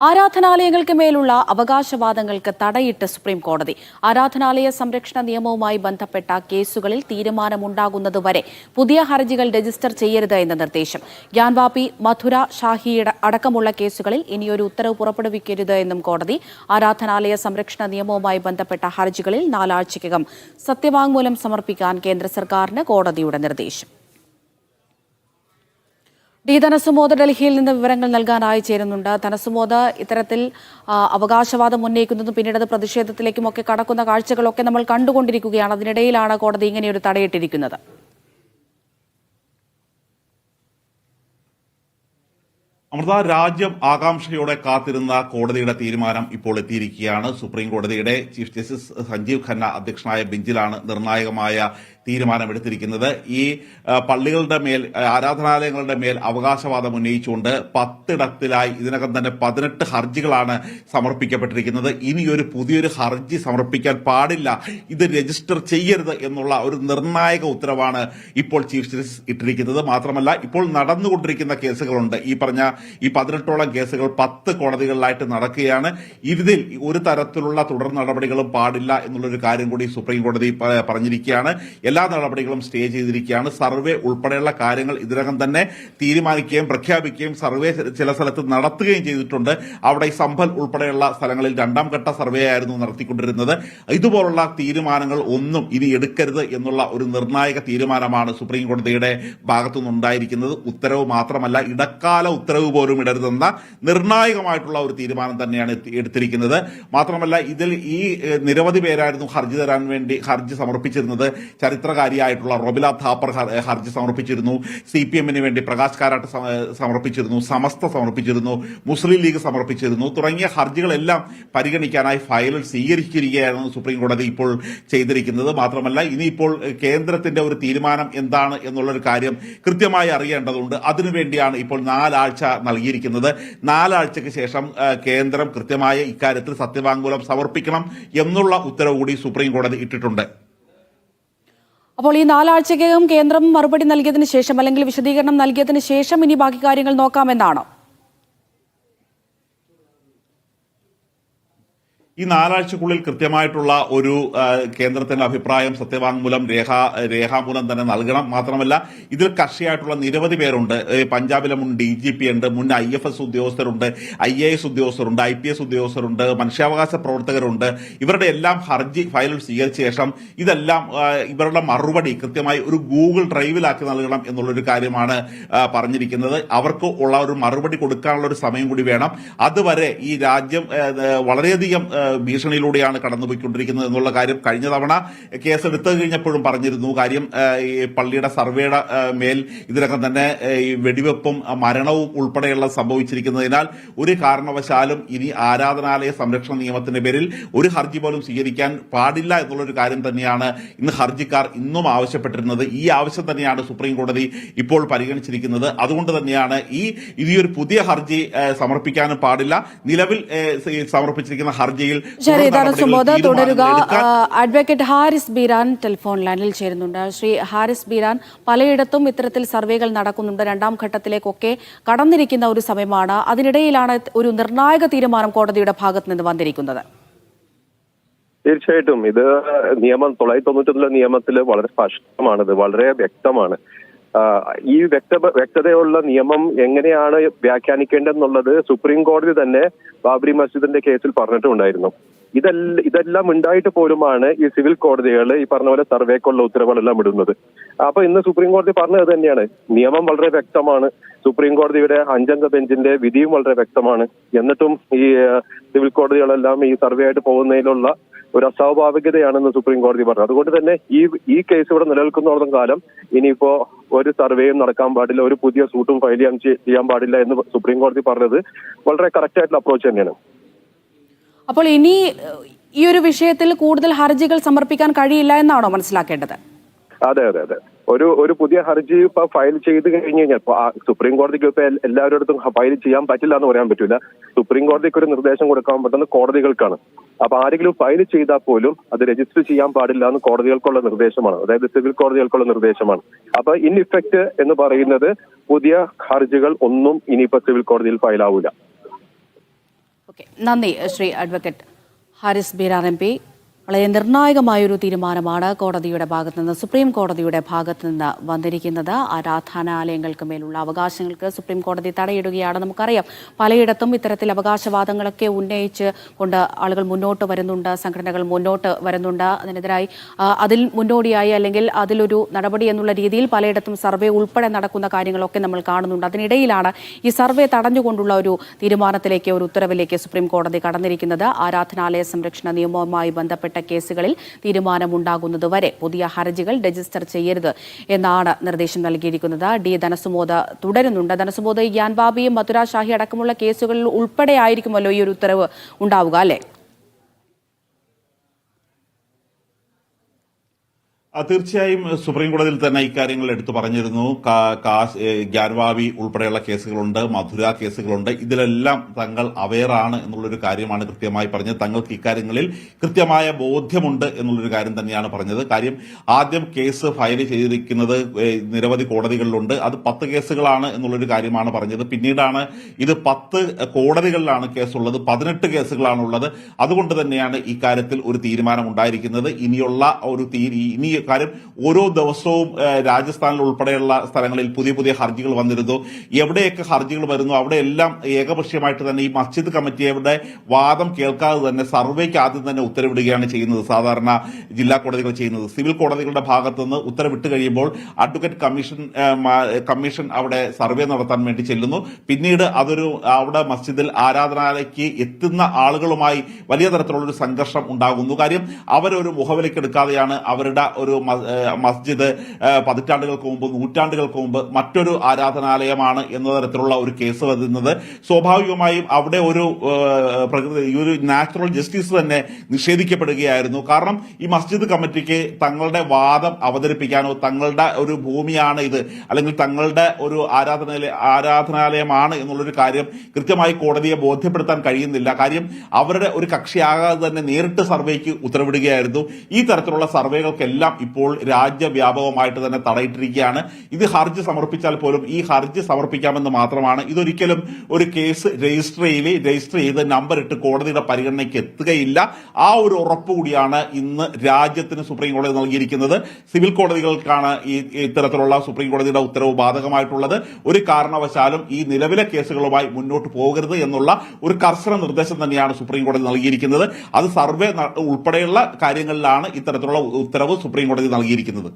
ആരാധനാലയങ്ങൾക്ക് മേലുള്ള അവകാശവാദങ്ങൾക്ക് തടയിട്ട് സുപ്രീം കോടതി. ആരാധനാലയ സംരക്ഷണ നിയമവുമായി ബന്ധപ്പെട്ട കേസുകളിൽ തീരുമാനമുണ്ടാകുന്നതുവരെ പുതിയ ഹർജികൾ രജിസ്റ്റർ ചെയ്യരുത് എന്ന നിർദ്ദേശം. ഗ്യാൻവാപി മധുര ഷാഹി അടക്കമുള്ള കേസുകളിൽ ഇനിയൊരു ഉത്തരവ് പുറപ്പെടുവിക്കരുത് എന്നും കോടതി ആരാധനാലയ സംരക്ഷണ നിയമവുമായി ബന്ധപ്പെട്ട ഹർജികളിൽ നാലാഴ്ചയ്ക്കകം സത്യവാങ്മൂലം സമർപ്പിക്കാൻ കേന്ദ്ര സർക്കാരിന് കോടതിയുടെ നിർദ്ദേശം. ഡി ധനസുമോദ ഡൽഹിയിൽ നിന്ന് വിവരങ്ങൾ നൽകാനായി ചേരുന്നുണ്ട്. ധനസുമോദ ഇത്തരത്തിൽ അവകാശവാദം ഉന്നയിക്കുന്നതും പിന്നീട് അത് പ്രതിഷേധത്തിലേക്കുമൊക്കെ കടക്കുന്ന കാഴ്ചകളൊക്കെ നമ്മൾ കണ്ടുകൊണ്ടിരിക്കുകയാണ്. അതിനിടയിലാണ് കോടതി ഇങ്ങനെയൊരു തടയിട്ടിരിക്കുന്നത്. അമൃത രാജ്യം ആകാംക്ഷയോടെ കാത്തിരുന്ന കോടതിയുടെ തീരുമാനം ഇപ്പോൾ എത്തിയിരിക്കുകയാണ്. സുപ്രീം കോടതിയുടെ ചീഫ് ജസ്റ്റിസ് സഞ്ജീവ് ഖന്ന അധ്യക്ഷനായ ബെഞ്ചിലാണ് നിർണായകമായ തീരുമാനമെടുത്തിരിക്കുന്നത്. ഈ പള്ളികളുടെ മേൽ ആരാധനാലയങ്ങളുടെ മേൽ അവകാശവാദം ഉന്നയിച്ചുകൊണ്ട് പത്തിടത്തിലായി ഇതിനകം തന്നെ പതിനെട്ട് ഹർജികളാണ് സമർപ്പിക്കപ്പെട്ടിരിക്കുന്നത്. ഇനി ഒരു പുതിയൊരു ഹർജി സമർപ്പിക്കാൻ പാടില്ല. ഇത് രജിസ്റ്റർ ചെയ്യരുത് എന്നുള്ള ഒരു നിർണായക ഉത്തരവാണ് ഇപ്പോൾ ചീഫ് ജസ്റ്റിസ് ഇട്ടിരിക്കുന്നത്. മാത്രമല്ല ഇപ്പോൾ നടന്നുകൊണ്ടിരിക്കുന്ന കേസുകളുണ്ട്. ഈ പറഞ്ഞ ഈ പതിനെട്ടോളം കേസുകൾ പത്ത് കോടതികളിലായിട്ട് നടക്കുകയാണ്. ഇതിൽ ഒരു തരത്തിലുള്ള തുടർ നടപടികളും പാടില്ല എന്നുള്ളൊരു കാര്യം കൂടി സുപ്രീം കോടതി പറഞ്ഞിരിക്കുകയാണ്. എല്ലാ നടപടികളും സ്റ്റേ ചെയ്തിരിക്കുകയാണ്. സർവേ ഉൾപ്പെടെയുള്ള കാര്യങ്ങൾ ഇതിനകം തന്നെ തീരുമാനിക്കുകയും പ്രഖ്യാപിക്കുകയും സർവേ ചില സ്ഥലത്ത് നടത്തുകയും ചെയ്തിട്ടുണ്ട്. അവിടെ ഈ സംഭൽ ഉൾപ്പെടെയുള്ള സ്ഥലങ്ങളിൽ രണ്ടാം ഘട്ട സർവേ ആയിരുന്നു നടത്തിക്കൊണ്ടിരുന്നത്. ഇതുപോലുള്ള തീരുമാനങ്ങൾ ഒന്നും ഇനി എടുക്കരുത് എന്നുള്ള ഒരു നിർണായക തീരുമാനമാണ് സുപ്രീം കോടതിയുടെ ഭാഗത്തുനിന്നുണ്ടായിരിക്കുന്നത്. ഉത്തരവ് മാത്രമല്ല ഇടക്കാല ഉത്തരവ് പോലും ഇടരുതെന്ന നിർണായകമായിട്ടുള്ള ഒരു തീരുമാനം തന്നെയാണ് എടുത്തിരിക്കുന്നത്. മാത്രമല്ല ഇതിൽ ഈ നിരവധി പേരായിരുന്നു ഹർജി തരാൻ വേണ്ടി ഹർജി സമർപ്പിച്ചിരുന്നത് ചരിത്രകാരിയായിട്ടുള്ള റൊബില ഥാപ്പർ ഹർജി സമർപ്പിച്ചിരുന്നു. സി പി എമ്മിന് വേണ്ടി പ്രകാശ് കാരാട്ട് സമർപ്പിച്ചിരുന്നു. സമസ്ത സമർപ്പിച്ചിരുന്നു. മുസ്ലിം ലീഗ് സമർപ്പിച്ചിരുന്നു. തുടങ്ങിയ ഹർജികളെല്ലാം പരിഗണിക്കാനായി ഫയലിൽ സ്വീകരിച്ചിരിക്കുകയായിരുന്നു സുപ്രീം കോടതി ഇപ്പോൾ ചെയ്തിരിക്കുന്നത്. മാത്രമല്ല ഇനിയിപ്പോൾ കേന്ദ്രത്തിന്റെ ഒരു തീരുമാനം എന്താണ് എന്നുള്ളൊരു കാര്യം കൃത്യമായി അറിയേണ്ടതുണ്ട്. അതിനുവേണ്ടിയാണ് ഇപ്പോൾ നാലാഴ്ച നൽകിയിരിക്കുന്നത്. നാലാഴ്ചയ്ക്ക് ശേഷം കേന്ദ്രം കൃത്യമായ ഇക്കാര്യത്തിൽ സത്യവാങ്മൂലം സമർപ്പിക്കണം എന്നുള്ള ഉത്തരവ് കൂടി സുപ്രീം കോടതി ഇട്ടിട്ടുണ്ട്. അപ്പോൾ ഈ നാലാഴ്ചയ്ക്കകം കേന്ദ്രം മറുപടി നൽകിയതിന് ശേഷം അല്ലെങ്കിൽ വിശദീകരണം നൽകിയതിന് ശേഷം ഇനി ബാക്കി കാര്യങ്ങൾ നോക്കാമെന്നാണോ? ഈ നാലാഴ്ചക്കുള്ളിൽ കൃത്യമായിട്ടുള്ള ഒരു കേന്ദ്രത്തിന്റെ അഭിപ്രായം സത്യവാങ്മൂലം രേഖ രേഖാമൂലം തന്നെ നൽകണം. മാത്രമല്ല ഇതിൽ കക്ഷിയായിട്ടുള്ള നിരവധി പേരുണ്ട്. പഞ്ചാബിലെ മുൻ ഡി ജി പി ഉണ്ട് മുൻ ഐ എഫ് എസ് ഉദ്യോഗസ്ഥരുണ്ട് ഐ എ എസ് ഉദ്യോഗസ്ഥരുണ്ട് ഐ പി എസ് ഉദ്യോഗസ്ഥരുണ്ട് മനുഷ്യാവകാശ പ്രവർത്തകരുണ്ട്. ഇവരുടെ എല്ലാം ഹർജി ഫയലിൽ സ്വീകരിച്ച ശേഷം ഇതെല്ലാം ഇവരുടെ മറുപടി കൃത്യമായി ഒരു ഗൂഗിൾ ഡ്രൈവിലാക്കി നൽകണം എന്നുള്ളൊരു കാര്യമാണ് പറഞ്ഞിരിക്കുന്നത്. അവർക്ക് ഉള്ള ഒരു മറുപടി കൊടുക്കാനുള്ള ഒരു സമയം കൂടി വേണം. അതുവരെ ഈ രാജ്യം വളരെയധികം ഭീഷണിയിലൂടെയാണ് കടന്നുപോയിക്കൊണ്ടിരിക്കുന്നത് എന്നുള്ള കാര്യം കഴിഞ്ഞ തവണ കേസ് എടുത്തു കഴിഞ്ഞപ്പോഴും പറഞ്ഞിരുന്നു. കാര്യം ഈ പള്ളിയുടെ സർവേയുടെ മേൽ ഇതിനകം തന്നെ ഈ വെടിവെപ്പും മരണവും ഉൾപ്പെടെയുള്ള സംഭവിച്ചിരിക്കുന്നതിനാൽ ഒരു കാരണവശാലും ഇനി ആരാധനാലയ സംരക്ഷണ നിയമത്തിന്റെ പേരിൽ ഒരു ഹർജി പോലും സ്വീകരിക്കാൻ പാടില്ല എന്നുള്ളൊരു കാര്യം തന്നെയാണ് ഇന്ന് ഹർജിക്കാർ ഇന്നും ആവശ്യപ്പെട്ടിരുന്നത്. ഈ ആവശ്യം തന്നെയാണ് സുപ്രീം കോടതി ഇപ്പോൾ പരിഗണിച്ചിരിക്കുന്നത്. അതുകൊണ്ട് തന്നെയാണ് ഈ ഇനിയൊരു പുതിയ ഹർജി സമർപ്പിക്കാനും പാടില്ല. നിലവിൽ സമർപ്പിച്ചിരിക്കുന്ന ഹർജിയിൽ ശരി തുടർ നടപടികൾ, തുടരുക. അഡ്വക്കേറ്റ് ഹാരിസ് ബീരാൻ ടെലിഫോൺ ലൈനിൽ ചേരുന്നുണ്ട്. ശ്രീ ഹാരിസ് ബീരാൻ പലയിടത്തും ഇത്തരത്തിൽ സർവേകൾ നടക്കുന്നുണ്ട്. രണ്ടാം ഘട്ടത്തിലേക്കൊക്കെ കടന്നിരിക്കുന്ന ഒരു സമയമാണ്. അതിനിടയിലാണ് ഒരു നിർണായക തീരുമാനം കോടതിയുടെ ഭാഗത്ത് നിന്ന് വന്നിരിക്കുന്നത്. തീർച്ചയായിട്ടും. ഇത് നിയമം തൊള്ളായിരത്തി തൊണ്ണൂറ്റൊന്നിലെ നിയമത്തിൽ വളരെ സ്പഷ്ടമാണിത്. വളരെ വ്യക്തമാണ്. ഈ വ്യക്ത വ്യക്തതയുള്ള നിയമം എങ്ങനെയാണ് വ്യാഖ്യാനിക്കേണ്ടതെന്നുള്ളത് സുപ്രീം കോടതി തന്നെ ബാബരി മസ്ജിദിന്റെ കേസിൽ പറഞ്ഞിട്ടുണ്ടായിരുന്നു. ഇതെല്ലാം ഇതെല്ലാം ഉണ്ടായിട്ട് പോലുമാണ് ഈ സിവിൽ കോടതികൾ ഈ പറഞ്ഞ പോലെ സർവേക്കുള്ള ഉത്തരവുകളെല്ലാം ഇടുന്നത്. അപ്പൊ ഇന്ന് സുപ്രീം കോടതി പറഞ്ഞത് തന്നെയാണ്. നിയമം വളരെ വ്യക്തമാണ്. സുപ്രീം കോടതിയുടെ അഞ്ചംഗ ബെഞ്ചിന്റെ വിധിയും വളരെ വ്യക്തമാണ്. എന്നിട്ടും ഈ സിവിൽ കോടതികളെല്ലാം ഈ സർവേ ആയിട്ട് പോകുന്നതിലുള്ള ഒരു അസ്വാഭാവികതയാണെന്ന് സുപ്രീം കോടതി പറഞ്ഞു. അതുകൊണ്ട് തന്നെ ഈ ഈ കേസ് ഇവിടെ നിലനിൽക്കുന്നിടത്തോളം കാലം ഇനിയിപ്പോ ഒരു സർവേയും നടക്കാൻ പാടില്ല ഒരു പുതിയ സൂട്ടും ഫയൽ ചെയ്യാൻ ചെയ്യാൻ പാടില്ല എന്ന് സുപ്രീം കോടതി പറഞ്ഞത് വളരെ കറക്റ്റ് ആയിട്ടുള്ള അപ്രോച്ച് തന്നെയാണ്. അപ്പോൾ ഇനി ഈ ഒരു വിഷയത്തിൽ കൂടുതൽ ഹർജികൾ സമർപ്പിക്കാൻ കഴിയില്ല എന്നാണോ മനസ്സിലാക്കേണ്ടത്? അതെ അതെ അതെ. ഒരു ഒരു പുതിയ ഹർജി ഇപ്പൊ ഫയൽ ചെയ്ത് കഴിഞ്ഞു കഴിഞ്ഞാൽ ഇപ്പൊ സുപ്രീം കോടതിക്ക് ഇപ്പൊ എല്ലാവരുടെ അടുത്തും ഫയൽ ചെയ്യാൻ പറ്റില്ല എന്ന് പറയാൻ പറ്റില്ല സുപ്രീം കോടതിക്ക് ഒരു നിർദ്ദേശം കൊടുക്കാൻ പറ്റുന്നത് കോടതികൾക്കാണ്. അപ്പൊ ആരെങ്കിലും ഫയൽ ചെയ്താൽ പോലും അത് രജിസ്റ്റർ ചെയ്യാൻ പാടില്ല എന്ന് കോടതികൾക്കുള്ള നിർദ്ദേശമാണ്. അതായത് സിവിൽ കോടതികൾക്കുള്ള നിർദ്ദേശമാണ്. അപ്പൊ ഇൻ ഇഫക്റ്റ് എന്ന് പറയുന്നത് പുതിയ ഹർജികൾ ഒന്നും ഇനിയിപ്പോ സിവിൽ കോടതിയിൽ ഫയലാവൂല ഓക്കെ നന്ദി Shri advocate Haris Beeran M P. വളരെ നിർണായകമായൊരു തീരുമാനമാണ് കോടതിയുടെ ഭാഗത്തു നിന്ന് സുപ്രീം കോടതിയുടെ ഭാഗത്തു നിന്ന് വന്നിരിക്കുന്നത്. ആരാധനാലയങ്ങൾക്ക് മേലുള്ള അവകാശങ്ങൾക്ക് സുപ്രീം കോടതി തടയിടുകയാണ് നമുക്കറിയാം. പലയിടത്തും ഇത്തരത്തിൽ അവകാശവാദങ്ങളൊക്കെ ഉന്നയിച്ച് കൊണ്ട് ആളുകൾ മുന്നോട്ട് വരുന്നുണ്ട് സംഘടനകൾ മുന്നോട്ട് വരുന്നുണ്ട്. അതിനെതിരായി അതിൽ മുന്നോടിയായി അല്ലെങ്കിൽ അതിലൊരു നടപടി എന്നുള്ള രീതിയിൽ പലയിടത്തും സർവേ ഉൾപ്പെടെ നടക്കുന്ന കാര്യങ്ങളൊക്കെ നമ്മൾ കാണുന്നുണ്ട്. അതിനിടയിലാണ് ഈ സർവേ തടഞ്ഞുകൊണ്ടുള്ള ഒരു തീരുമാനത്തിലേക്ക് ഒരു ഉത്തരവിലേക്ക് സുപ്രീം കോടതി കടന്നിരിക്കുന്നത്. ആരാധനാലയ സംരക്ഷണ നിയമവുമായി ബന്ധപ്പെട്ട കേസുകളിൽ തീരുമാനമുണ്ടാകുന്നതുവരെ പുതിയ ഹർജികൾ രജിസ്റ്റർ ചെയ്യരുത് എന്നാണ് നിർദ്ദേശം നൽകിയിരിക്കുന്നത്. ഡി. ധനസുമോദ തുടരുന്നുണ്ട്. ധനസുമോദ യാൻബാബിയും മധുര ഷാഹി അടക്കമുള്ള കേസുകളിൽ ഉൾപ്പെടെയായിരിക്കുമല്ലോ ഈ ഒരു ഉത്തരവ് ഉണ്ടാവുക അല്ലേ? തീർച്ചയായും സുപ്രീം കോടതിയിൽ തന്നെ ഇക്കാര്യങ്ങൾ എടുത്തു പറഞ്ഞിരുന്നു. ഗ്യാൻവാവി ഉൾപ്പെടെയുള്ള കേസുകളുണ്ട് മധുര കേസുകളുണ്ട്. ഇതിലെല്ലാം തങ്ങൾ അവെയറാണ് എന്നുള്ളൊരു കാര്യമാണ് കൃത്യമായി പറഞ്ഞത്. തങ്ങൾക്ക് ഇക്കാര്യങ്ങളിൽ കൃത്യമായ ബോധ്യമുണ്ട് എന്നുള്ളൊരു കാര്യം തന്നെയാണ് പറഞ്ഞത്. കാര്യം ആദ്യം കേസ് ഫയൽ ചെയ്തിരിക്കുന്നത് നിരവധി കോടതികളിലുണ്ട്. അത് പത്ത് കേസുകളാണ് എന്നുള്ളൊരു കാര്യമാണ് പറഞ്ഞത്. പിന്നീടാണ് ഇത് പത്ത് കോടതികളിലാണ് കേസുള്ളത് പതിനെട്ട് കേസുകളാണുള്ളത്. അതുകൊണ്ട് തന്നെയാണ് ഇക്കാര്യത്തിൽ ഒരു തീരുമാനം ഉണ്ടായിരിക്കുന്നത് ഇനിയുള്ള ഒരു ഇനി കാര്യം ഓരോ ദിവസവും രാജസ്ഥാനിൽ ഉൾപ്പെടെയുള്ള സ്ഥലങ്ങളിൽ പുതിയ പുതിയ ഹർജികൾ വന്നിരുന്നു. എവിടെയൊക്കെ ഹർജികൾ വരുന്നു അവിടെയെല്ലാം ഏകപക്ഷീയമായിട്ട് തന്നെ ഈ മസ്ജിദ് കമ്മിറ്റിയുടെ വാദം കേൾക്കാതെ തന്നെ സർവേക്ക് ആദ്യം തന്നെ ഉത്തരവിടുകയാണ് ചെയ്യുന്നത്. സാധാരണ ജില്ലാ കോടതികൾ ചെയ്യുന്നത്. സിവിൽ കോടതികളുടെ ഭാഗത്തു നിന്ന് ഉത്തരവിട്ട് കഴിയുമ്പോൾ അഡ്വക്കേറ്റ് കമ്മീഷൻ കമ്മീഷൻ അവിടെ സർവേ നടത്താൻ വേണ്ടി ചെല്ലുന്നു. പിന്നീട് അതൊരു അവിടെ മസ്ജിദിൽ ആരാധനാലയ്ക്ക് എത്തുന്ന ആളുകളുമായി വലിയ തരത്തിലുള്ള ഒരു സംഘർഷം ഉണ്ടാകുന്നു. കാര്യം അവരൊരു മുഖവിലക്കെടുക്കാതെയാണ് അവരുടെ ഒരു മസ്ജിദ് പതിറ്റാണ്ടുകൾക്ക് മുമ്പ് നൂറ്റാണ്ടുകൾക്ക് മുമ്പ് മറ്റൊരു ആരാധനാലയമാണ് എന്ന തരത്തിലുള്ള ഒരു കേസ് വരുന്നത് സ്വാഭാവികമായും അവിടെ ഒരു പ്രകൃതി ഒരു നാച്ചുറൽ ജസ്റ്റിസ് തന്നെ നിഷേധിക്കപ്പെടുകയായിരുന്നു. കാരണം ഈ മസ്ജിദ് കമ്മിറ്റിക്ക് തങ്ങളുടെ വാദം അവതരിപ്പിക്കാനോ തങ്ങളുടെ ഒരു ഭൂമിയാണ് ഇത് അല്ലെങ്കിൽ തങ്ങളുടെ ഒരു ആരാധനാലയ ആരാധനാലയമാണ് എന്നുള്ളൊരു കാര്യം കൃത്യമായി കോടതിയെ ബോധ്യപ്പെടുത്താൻ കഴിയുന്നില്ല. കാര്യം അവരുടെ ഒരു കക്ഷിയാകാതെ തന്നെ നേരിട്ട് സർവേക്ക് ഉത്തരവിടുകയായിരുന്നു. ഈ തരത്തിലുള്ള സർവേകൾക്കെല്ലാം ഇപ്പോൾ രാജ്യവ്യാപകമായിട്ട് തന്നെ തടയിട്ടിരിക്കുകയാണ്. ഇത് ഹർജി സമർപ്പിച്ചാൽ പോലും ഈ ഹർജി സമർപ്പിക്കാമെന്ന് മാത്രമാണ് ഇതൊരിക്കലും ഒരു കേസ് രജിസ്റ്റർ ചെയ്ത് രജിസ്റ്റർ ചെയ്ത് നമ്പർ ഇട്ട് കോടതിയുടെ പരിഗണനയ്ക്ക് എത്തുകയില്ല. ആ ഒരു ഉറപ്പ് കൂടിയാണ് ഇന്ന് രാജ്യത്തിന് സുപ്രീം കോടതി നൽകിയിരിക്കുന്നത്. സിവിൽ കോടതികൾക്കാണ് ഈ ഇത്തരത്തിലുള്ള സുപ്രീം കോടതിയുടെ ഉത്തരവ് ബാധകമായിട്ടുള്ളത്. ഒരു കാരണവശാലും ഈ നിലവിലെ കേസുകളുമായി മുന്നോട്ട് പോകരുത് എന്നുള്ള ഒരു കർശന നിർദ്ദേശം തന്നെയാണ് സുപ്രീം കോടതി നൽകിയിരിക്കുന്നത്. അത് സർവേ ഉൾപ്പെടെയുള്ള കാര്യങ്ങളിലാണ് ഇത്തരത്തിലുള്ള ഉത്തരവ് സുപ്രീം കോടതി നൽകിയിരിക്കുന്നത്.